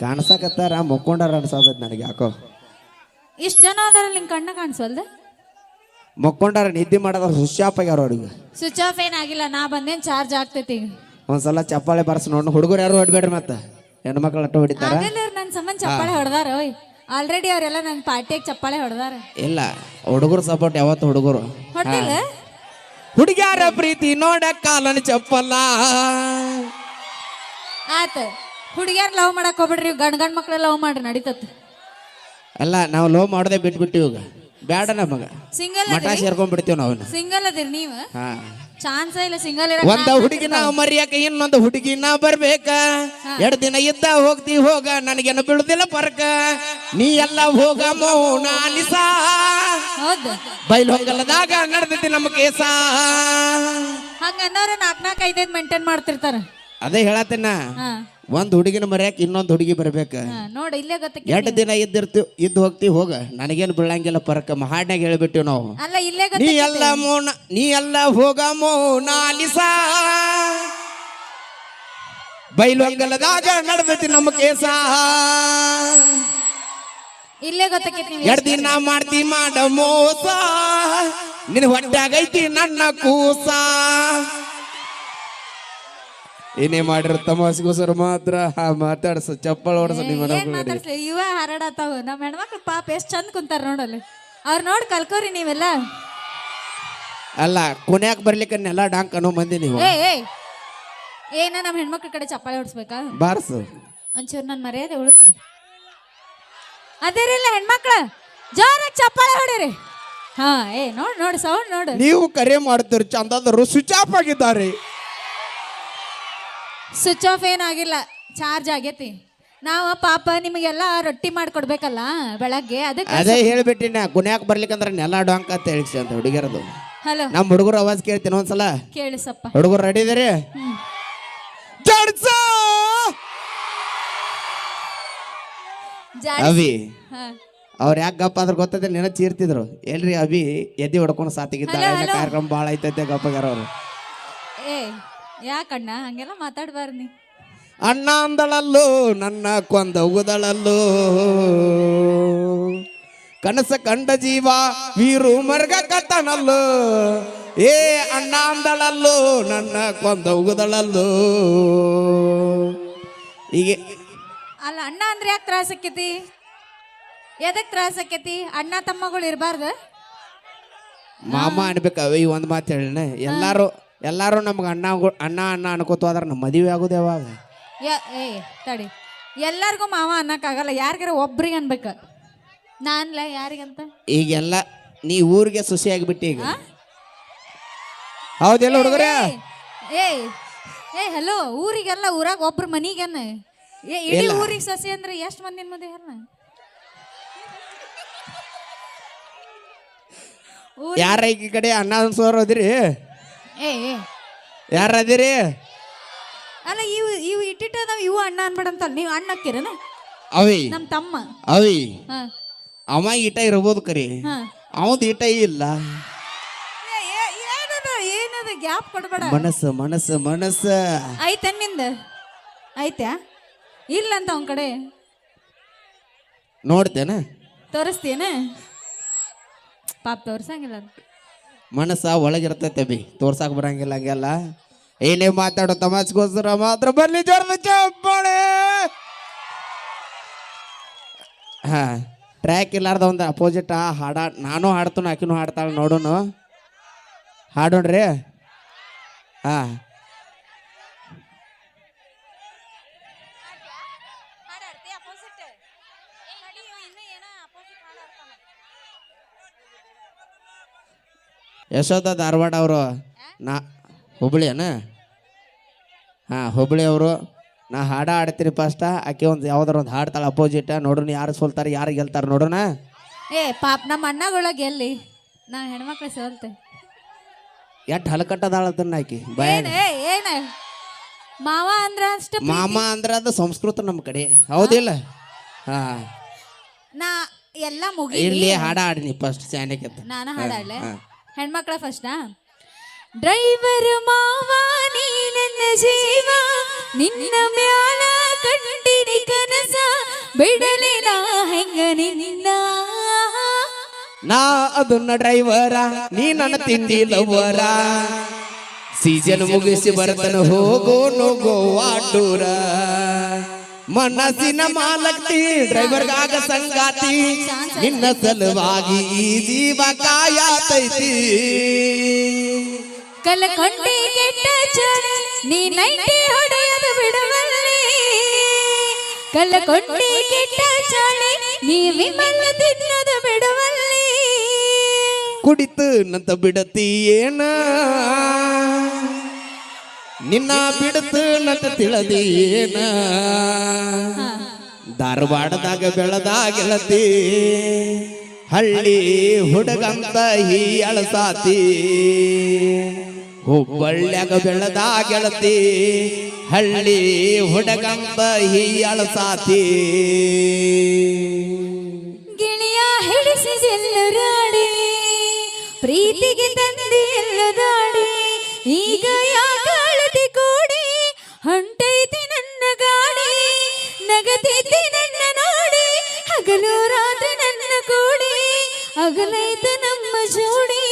ಕಾಣಿಸಕತ್ತಾರ ಮುಕ್ಕೊಂಡಾರ ಅನ್ಸೋದೈತಿ ನನಗೆ ಯಾಕೋ. ಇಷ್ಟು ಜನ ಅದಾರ ನಿಂಗೆ ಕಣ್ಣ ಕಾಣಿಸಲ್ದ? ಮುಕ್ಕೊಂಡಾರ ನಿದ್ದೆ ಮಾಡೋದ್ರ ಹುಷಾಪ್ ಆಗ್ಯಾರ ಅವ್ರಿಗೆ ಸ್ವಿಚ್ ಆಫ್ ಏನಾಗಿಲ್ಲ ನಾ ಬಂದೇನ್ ಚಾರ್ಜ್ ಆಗ್ತೈತಿ ಒಂದ್ಸಲ ಚಪ್ಪಾಳೆ ಬರ್ಸ್ ನೋಡ್ ಹುಡುಗರು ಯಾರು ಹೊಡ್ಬೇಡ್ರಿ ಮತ್ತೆ? ಹೆಣ್ಮಕ್ಳು ಅಟ್ಟು ಹೊಡಿತಾರ? ನನ್ನ ಸಂಬಂಧ ಚಪ್ಪಾಳೆ ಹೊಡೆದಾರ ಓಯ್. ಆಲ್ರೆಡಿ ಅವರೆಲ್ಲ ನನ್ನ ಪಾರ್ಟಿಯಾಗ ಚಪ್ಪಾಳೆ ಹೊಡೆದಾರ. ಇಲ್ಲ ಹುಡುಗರು ಸಪೋರ್ಟ್ ಯಾವತ್ತು ಹುಡುಗರು. ಹೊಡೆದಿಲ್ಲ ಹುಡುಗ್ಯಾರ ಪ್ರೀತಿ ನೋಡ ಕಾಲನ ಚಪ್ಪಲ್ಲ. ಆತ. ಹುಡುಗಿಯಾರ ಲವ್ ಮಾಡಕ್ ಹೋಗ್ಬಿಡ್ರಿ ಗಂಡ್ ಗಂಡ್ ಮಕ್ಳು ಲವ್ ಮಾಡ್ರಿ ನಡೀತತ್. ಅಲ್ಲ ನಾವು ಲವ್ ಮಾಡೋದೇ ಬಿಟ್ಬಿಟ್ಟಿವಿ ಈಗ ಬೇಡ ನಮಗ ಸಿಂಗಲ್ ಮಠ ಸೇರ್ಕೊಂಡ್ಬಿಡ್ತೀವಿ ನಾವು ಸಿಂಗಲ್ ಅದಿರಿ ನೀವು? ಹಾ. ಚಾನ್ಸ ಇಲ್ಲ ಸಿಂಗಲ್ ಒಂದ ಹುಡುಗಿನ ಮರಿಯಾಕ ಇನ್ನೊಂದು ಹುಡುಗಿನ ಬರ್ಬೇಕ. ಎರಡ್ ದಿನ ಇದ್ದ ಹೋಗ್ತಿ ಹೋಗ ನನಗೇನು ಬಿಡುದಿಲ್ಲ ಪರ್ಕ. ನೀ ಎಲ್ಲ ಹೋಗ ಮೌನಿಸ ಬೈಲ್ ಹೋಗಲ್ಲದಾಗ ನಡೆದೈತಿ ನಮ್ಮ ಕೇಸ. ಹಂಗ ಅನ್ನೋರ ನಾಕ್ ನಾಲ್ಕು ಐದೈದು ಮೇಂಟೈನ್ ಮಾಡ್ತಿರ್ತಾರ. ಅದೇ ಹೇಳತ್ತೇನ. ಒಂದ್ ಹುಡುಗಿನ ಮರ್ಯಾಕ ಇನ್ನೊಂದ್ ಹುಡುಗಿ ಬರ್ಬೇಕ. ನೋಡಿ ಇಲ್ಲೇ ಎರಡು ದಿನ ಇದ್ದಿರ್ತೀವಿ ಇದ್ದು ಹೋಗ್ತಿ ಹೋಗ. ನನಗೇನು ಬೀಳಂಗಿಲ್ಲ ಪರಕ ಹಾಡ್ನಾಗ ಹೇಳ್ಬಿಟ್ಟಿವಿ ನಾವು. ಅಲ್ಲ ಇಲ್ಲೇ ನೀ ಗೊತ್ತ ಎಲ್ಲ ಮೋನ ನೀ ಎಲ್ಲ ಹೋಗ ಮೌನಾಲಿಸ ಬೈಲೊಂಗಲದಾಗ ನಡೆದೈತಿ ನಮ್ಮ ಕೇಸ. ಇಲ್ಲೇ ಗೊತ್ತಕ್ಕೆ ಎರಡು ದಿನ ಮಾಡ್ತಿ ಮಾಡ ಮೋಸ. ನಿನ್ ಹೊಟ್ಟಾಗೈತಿ ನನ್ನ ಕೂಸ. ಏನೇ ಮಾಡಿರ ತಮಾಸಿಗೋಸ್ಕರ ಮಾತ್ರ ಮಾತಾಡ್ಸ ಚಪ್ಪಳ ಹೊಡ್ಸ ನಿಮ್ಮ ಏನ್ ಮಾತಾಡ್ಸ್ಲಿ? ಇವ ಹಾರಾಡತ್ತಾವ. ನಮ್ಮ ಹೆಣ್ಮಕ್ಳು ಪಾಪ ಎಷ್ಟ್ ಚಂದ ಕುಂತಾರ ನೋಡಲ್ಲಿ. ಅವ್ರ ನೋಡಿ ಕಲ್ಕೋರಿ ನೀವೆಲ್ಲ. ಅಲ್ಲ ಕೊನ್ಯಾಕ್ ಬರ್ಲಿಕ್ಕೆ ನೆಲ ಡಾಂಕ್ ಅನ್ನೋ ಮಂದಿ ನೀವು. ಏ ಏ. ಏನ ನಮ್ಮ ಹೆಣ್ಮಕ್ಳ ಕಡೆ ಚಪ್ಪಾಳೆ ಹೊಡ್ಸ್ಬೇಕಾ? ಬಾರ್ಸು. ಒಂಚೂರು ನನ್ನ ಮರ್ಯಾದೆ ಉಳಿಸ್ರಿ. ಅದೇರಿಲ್ಲ ಹೆಣ್ಮಕ್ಳ ಜೋರಾಗಿ ಚಪ್ಪಾಳೆ ಹೊಡಿರಿ. ಹಾ ಏ ನೋಡ್ ನೋಡಿ ಸೌಂಡ್ ನೋಡಿ. ನೀವು ಕರೆ ಮಾಡ್ತೀರಿ ಚಂದಾದರು ಸ್ವಿಚ್ ಆಫ್ ಆಗಿದ್ದಾರೆ. ಸ್ವಿಚ್ ಆಫ್ ಏನಾಗಿಲ್ಲ ಚಾರ್ಜ್ ಆಗೈತಿ. ನಾವು ಪಾಪ ನಿಮಗೆಲ್ಲ ರೊಟ್ಟಿ ಮಾಡ್ಕೊಡ್ಬೇಕಲ್ಲ ಬೆಳಗ್ಗೆ ಅದಕ್ಕೆ ಅದೇ ನಾ ಗುಣ್ಯಾಕ್ ಬರ್ಲಿಕ್ಕಂದ್ರೆ ನೆಲ ಡೊಂಕ ಅಂತ ಹೇಳಿ ಅಂತ ಹುಡುಗಿರದು ಹಲೋ ನಮ್ಮ ಹುಡುಗರು ಅವಾಜ್ ಕೇಳ್ತೀನಿ ಒಂದ್ಸಲ. ಕೇಳಿಸಪ್ಪ ಹುಡುಗರು ರೆಡಿ ಇದಾರೆ? ಜಾಡಿ ಅವಿ. ಹಾ. ಅವ್ರ ಯಾಕೆ ಗಪ್ಪ ಅಂದ್ರೆ ಗೊತ್ತದ ನೆನ ಚೀರ್ತಿದ್ರು. ಎಲ್ರಿ ಅಭಿ ಎದ್ದಿ ಹೊಡ್ಕೊಂಡು ಸಾತಿಗಿದ್ದ. ಕಾರ್ಯಕ್ರಮ ಭಾಳ ಐತೈತೆ ಗಪ್ಪಗಾರ ಅವ್ರು. ಏ ಯಾಕಣ್ಣ? ಹಂಗೆಲ್ಲ ಮಾತಾಡ್ಬಾರ್ದು ನೀ. ಅಣ್ಣ ಅಂದಳಲ್ಲೋ ನನ್ನ ಕೊಂದ ಉಗುದಳಲ್ಲೋ ಕನಸ ಕಂಡ ಜೀವ ವೀರು ಮರ್ಗ ಕತ್ತನಲ್ಲೋ ಏ ಅಣ್ಣ ಅಂದಳಲ್ಲೋ ನನ್ನ ಕೊಂದ ಹೀಗೆ. ಅಲ್ಲ ಅಣ್ಣ ಅಂದ್ರೆ ಯಾಕೆ ತ್ರಾಸ ಆಕೈತಿ? ಎದಕ್ ತ್ರಾಸ ಆಕೈತಿ? ಅಣ್ಣ ತಮ್ಮಗಳು ಇರಬಾರ್ದು? ಮಾಮ ಅನ್ಬೇಕು? ಅವ ಈ ಒಂದು ಮಾತು ಹೇಳಿನ ಎಲ್ಲಾರು ಎಲ್ಲಾರು ನಮ್ಗೆ ಅಣ್ಣ ಅಣ್ಣ ಅಣ್ಣ ಅನ್ಕೋತ ಹೋದ್ರ ನಮ್ಮ ಮದುವೆ ಆಗೋದು ಯಾವಾಗ? ಯ ಏ ತಡಿ. ಎಲ್ಲರಿಗೂ ಮಾವ ಅನ್ನಕ್ಕಾಗಲ್ಲ ಯಾರಿಗಾರ ಒಬ್ರಿಗೆ ಅನ್ಬೇಕು. ನಾನ್ಲ ಯಾರಿಗಂತ? ಈಗೆಲ್ಲ ನೀ ಊರಿಗೆ ಸುಸಿ ಆಗಿಬಿಟ್ಟಿ ಈಗ. ಹೌದಿಲ್ಲ ಹುಡುಗರೇ? ಏಯ್ ಏಯ್ ಹಲೋ ಊರಿಗೆಲ್ಲ ಊರಾಗ ಒಬ್ರು ಮನಿಗೇನ? ಏ ಇಡೀ ಊರಿಗೆ ಸಸಿ ಅಂದ್ರೆ ಎಷ್ಟು ಮಂದಿನ ಮದುವೆ ಅಲ್ಲ? ಯಾರ ಈ ಕಡೆ ಅನ್ನ ಸೋರ್ ಅದಿರಿ ಏ ಏ. ಯಾರ ಅದಿರಿ ಅಲ್ಲ ಇವು ಇವು ಇಟ್ಟಿಟ್ಟದಾವ ಇವು ಅಣ್ಣ ಅನ್ಬೇಡಂತಲ್ಲ ನೀವು ಅಣ್ಣ ಹಾಕಿರನ ಅವಿ. ನಮ್ಮ ತಮ್ಮ. ಅವಿ. ಹಾ. ಅವ ಇಟ ಇರ್ಬೋದು ಕರಿ. ಹಾ. ಇಟ ಇಲ್ಲ. ಏ, ಏ, ಏನದ ಏನದ ಗ್ಯಾಪ್ ಕೊಡ್ಬೇಡ. ಮನಸ್ಸು ಮನಸ್ಸು ಮನಸ್ಸು. ಐತೆ ನಿಂದ? ಐತ್ಯಾ ಇಲ್ಲ ಅಂತ ಅವನ ಕಡೆ. ನೋಡ್ತೇನ. ತೋರಿಸ್ತೀನ ಪಾಪ ತೋರ್ಸಂಗಿಲ್ಲ ಅದು. ಮನಸ್ಸ ಒಳಗಿರ್ತೈತೆ ಬಿ ತೋರ್ಸಕ್ ಬರಂಗಿಲ್ಲ ಹಂಗೆಲ್ಲ ಏನೇ ಮಾತಾಡೋ ತಮಾಸ್ಗೋಸ್ಕರ ಮಾತ್ರ ಬರ್ಲಿ ಜೋರದ ಚಪ್ಪಾಳೆ ಹಾ ಟ್ರ್ಯಾಕ್ ಇಲ್ಲಾರ್ದ ಒಂದು ಅಪೋಸಿಟ್ ಹಾಡ ನಾನು ಹಾಡ್ತಾನೆ ಆಕಿನೂ ಹಾಡ್ತಾಳೆ ನೋಡೋನು ಹಾಡೋಣ್ರಿ ಹಾ ಯಶೋಧ ಧಾರವಾಡ ಅವರು ನಾ ಹುಬ್ಳಿಯನ? ಹಾಂ ಹುಬ್ಳಿ ಅವರು ನಾ ಹಾಡ ಆಡ್ತೀನಿ ಫಸ್ಟ ಆಕೆ ಒಂದು ಯಾವ್ದಾರ ಒಂದು ಹಾಡ್ತಾಳೆ ಅಪೋಸಿಟ್ ನೋಡೋಣ ಯಾರು ಸೋಲ್ತಾರೆ ಯಾರು ಗೆಲ್ತಾರೆ ನೋಡೋಣ ಏ ಪಾಪ ನಮ್ಮ ಅಣ್ಣಗಳ ಗೆಲ್ಲಿ. ನಾ ಹೆಣ್ಮಕ್ಳು ಸೋಲ್ತೆ. ಎಟ್ ಹಲಕಟ್ಟದಾಳತನ್ನ ಆಕಿ ಬಯ. ಏನ್ ಏ ಏನ? ಮಾವ ಅಂದ್ರ ಅಷ್ಟ ಮಾಮ ಅಂದ್ರೆ ಅದು ಸಂಸ್ಕೃತ ನಮ್ಮ ಕಡೆ. ಹೌದಿಲ್ಲ? ಹಾಂ. ನಾ ಎಲ್ಲ ಮುಗಿ ಇಲ್ಲಿ ಹಾಡ ಹಾಡಿನಿ ಫಸ್ಟ್ ಸ್ಯಾನಿಕತ್ತ ನಾನು ಹಾಡಾಡ್ಲೆ. ಹೆಣ್ಮಕ್ಳ ಫಸ್ಟಾ ಡ್ರೈವರ್ ಮಾವ ನೀ ನನ್ನ ಜೀವ, ನಿನ್ನ ಮ್ಯಾಲ ಕಂಡಿನಿ ಕನಸ, ಬಿಡಲಿ ನಾ ಹೆಂಗ ನಿನ್ನ. ನಾ ಅದನ್ನ ಡ್ರೈವರ ನೀ ನನ್ನ ತಿಂಡಿ ಲವರ ಸೀಸನ್ ಮುಗಿಸಿ ಬರ್ತನ ಹೋಗೋ ಗೋವಾ ಟೂರ ಮನಸ್ಸಿನ ಮಾಲಕ್ತಿ ಡ್ರೈವರ್ಗಾಗ ಸಂಗಾತಿ ನಿನ್ನ ಸಲುವಾಗಿ ಈ ಜೀವ ಕಾಯತೈತಿ ಕಲಕೊಂಡಿ ಕೆಟ್ಟ ಚಳಿ ನೀ ನೈಟಿ ಹೊಡೆಯದು ಬಿಡವಲ್ಲಿ ಕಲಕೊಂಡಿ ಕೆಟ್ಟ ಚಳಿ ನೀ ವಿಮಲ ತಿನ್ನದು ಬಿಡವಲ್ಲಿ ಕುಡಿತು ನಂತ ಬಿಡತಿ ಏನ ನಿನ್ನ ಬಿಡತು ನಟ ತಿಳದಿ ಏನ ಧಾರವಾಡದಾಗ ಬೆಳದ ಗೆಳತಿ ಹಳ್ಳಿ ಹುಡುಗಂತ ಹೀ ಅಳಸಾತಿ. ಹುಬ್ಬಳ್ಳಿಯಾಗ ಬೆಳದ ಗೆಳತಿ ಹಳ್ಳಿ ಹುಡುಗಂತ ಹೀ ಅಳಸಾತಿ. ಗಿಳಿಯ ಹಿಡಿಸಿದೆಲ್ಲರಾಡಿ ಪ್ರೀತಿಗೆ ತಂದೆ ಎಲ್ಲದಾಡಿ ಈಗ ಯಾಕಳದಿ ಕೂಡಿ ಹೊಂಟೈತಿ ನನ್ನ ಗಾಡಿ, ನಗತೈತಿ ನನ್ನ ನೋಡಿ, ಹಗಲು ರಾತ್ರಿ ನನ್ನ ಕೂಡಿ ಅಗಲೈತ ನಮ್ಮ ಜೋಡಿ.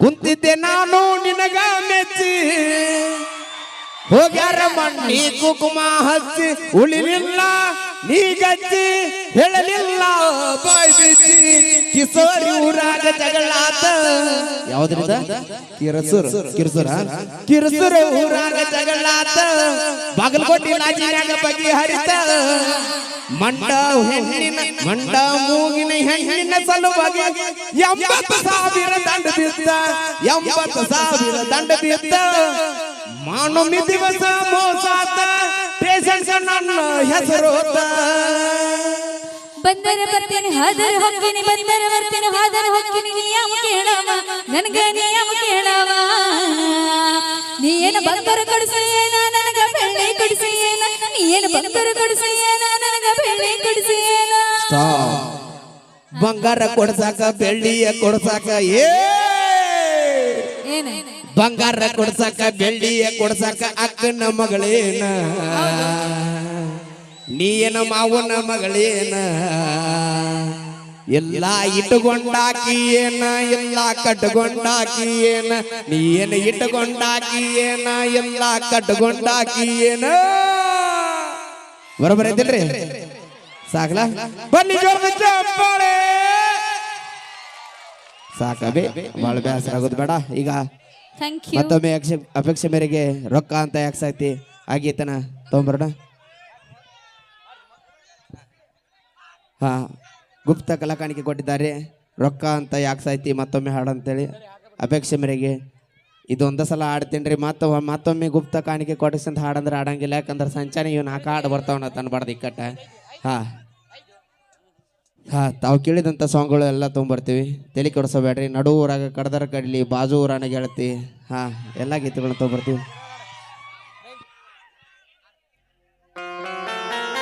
ಕುಂತಿದ್ದೆ ನಾನು ನಿನಗ ಮೆಚ್ಚಿ, ಹೋಗ್ಯಾರ ಮಣ್ಣಿ ಕುಕುಮ ಹಚ್ಚಿ ಉಳಿಲಿಲ್ಲ ನೀ ಗಚ್ಚಿ ಹೇಳಲಿಲ್ಲ, ಬಾಯ್ ಬಿಚ್ಚಿ ಕಿಸೋರಿ ಊರಾಗ ಜಗಳಾತ. ಯಾವ್ದ್ರಿಂದ? ಕಿರಸೂರ್. ಕಿರಸೂರ? ಕಿರಸೂರ ಊರಾಗ ಜಗಳಾತ. ಬಾಗಲಕೋಟೆ ಲಾಜಿನ್ಯಾಗ ಬಗೆ ಹರಿತ. ಮಂಡ ಹೆಣ್ಣಿನ, ಮಂಡ ಮೂಗಿನ ಹೆಣ್ಣಿನ ಸಲುವಾಗಿ ಎಂಬತ್ತು ಸಾವಿರ ದಂಡ ಬಿದ್ದ ಎಂಬತ್ತು ಸಾವಿರ ದಂಡ ಬಿದ್ದ ಮಾನೊಮ್ಮೆ ದಿವಸ ಮೋಸಾತ ಪೇಷನ್ಸ್ ನನ್ನ ಹೆಸರು ಬಂದರ ಬರ್ತೀನಿ ಹಾದರ ಹೊಕ್ಕಿನಿ ಬಂದರ ಬರ್ತೀನಿ ಹಾದರ ಹೊಕ್ಕಿನಿ ನಿಯಮ ಕೇಳವ? ನನಗ ನಿಯಮ ಕೇಳವ? ನೀ ಏನು ಬಂದರ ಕಡಿಸಿಯೇನ ನನಗ ಬೆಳ್ಳಿ ಕಡಿಸಿಯೇನ ನೀ ಏನು ಬಂದರ ಕಡಿಸಿಯೇನ ನನಗ ಬೆಳ್ಳಿ ಕಡಿಸಿಯೇನ ಬಂಗಾರ ಕೊಡ್ಸಾಕ ಬೆಳ್ಳಿಯ ಕೊಡ್ಸಾಕ ಏ ಏನ? ಬಂಗಾರ ಕೊಡ್ಸಾಕ, ಬೆಳ್ಳಿಯ ಕೊಡ್ಸಾಕ ಅಕ್ಕನ ಮಗಳೇನ? ನೀನ ಮಾವನ ಮಗಳೇನ? ಎಲ್ಲ ಇಟ್ಟುಕೊಂಡಾಕಿ ಏನ ಎಲ್ಲ ಕಟ್ಟುಕೊಂಡಾಕಿ ಏನ ನೀನ ಇಟ್ಟುಕೊಂಡಾಕಿ ಏನ ಎಲ್ಲ ಕಟ್ಟುಕೊಂಡಾಕಿ ಏನ ಬರೋಬರ ಐತಿಲ್ರಿ ಸಾಕಲ ಬನ್ನಿ ಸಾಕಬೇ ಭಾಳ ಬೇಸರ ಆಗೋದು ಬೇಡ. ಈಗ ಮತ್ತೊಮ್ಮೆ ಅಕ್ಷ ಅಪೇಕ್ಷೆ ಮೇರೆಗೆ ರೊಕ್ಕ ಅಂತ ಯಾಕ್ಸೈತಿ ಆಗೈತನ ತೊಗೊಂಬರೋಣ. ಹಾ, ಗುಪ್ತ ಕಲಾಕಾಣಿಕೆ ಕೊಟ್ಟಿದ್ದಾರೆ. ರೊಕ್ಕ ಅಂತ ಯಾಕ್ಸೈತಿ ಮತ್ತೊಮ್ಮೆ ಹಾಡು ಅಂತೇಳಿ ಅಪೇಕ್ಷೆ ಮೇರೆಗೆ ಇದೊಂದ ಸಲ ಹಾಡ್ತೀನಿ ರೀ. ಮತ್ತೆ ಮತ್ತೊಮ್ಮೆ ಗುಪ್ತ ಕಾಣಿಕೆ ಕೊಡಿಸಂತ ಹಾಡಂದ್ರೆ ಆಡಂಗಿಲ್ಲ ಯಾಕಂದ್ರೆ ಸಂಚಾನ ಇವ್ ಹಾಕ ಹಾಡು ಬರ್ತಾವನ ತನ್ಬಾರ್ದು ಇಕ್ಕಟ್ಟ. ಹಾ. ಹಾ, ತಾವು ಕೇಳಿದಂಥ ಸಾಂಗ್ಗಳು ಎಲ್ಲ ತೊಗೊಂಬರ್ತೀವಿ. ತಲೆ ಕೆಡಿಸೋಬೇಡ್ರಿ. ನಡು ಊರಾಗ ಕಡ್ದರ ಕಡ್ಲಿ, ಬಾಜು ಊರಾನ ಗೆಳತಿ. ಹಾಂ, ಎಲ್ಲ ಗೀತೆಗಳನ್ನ ತೊಗೊಂಬರ್ತೀವಿ.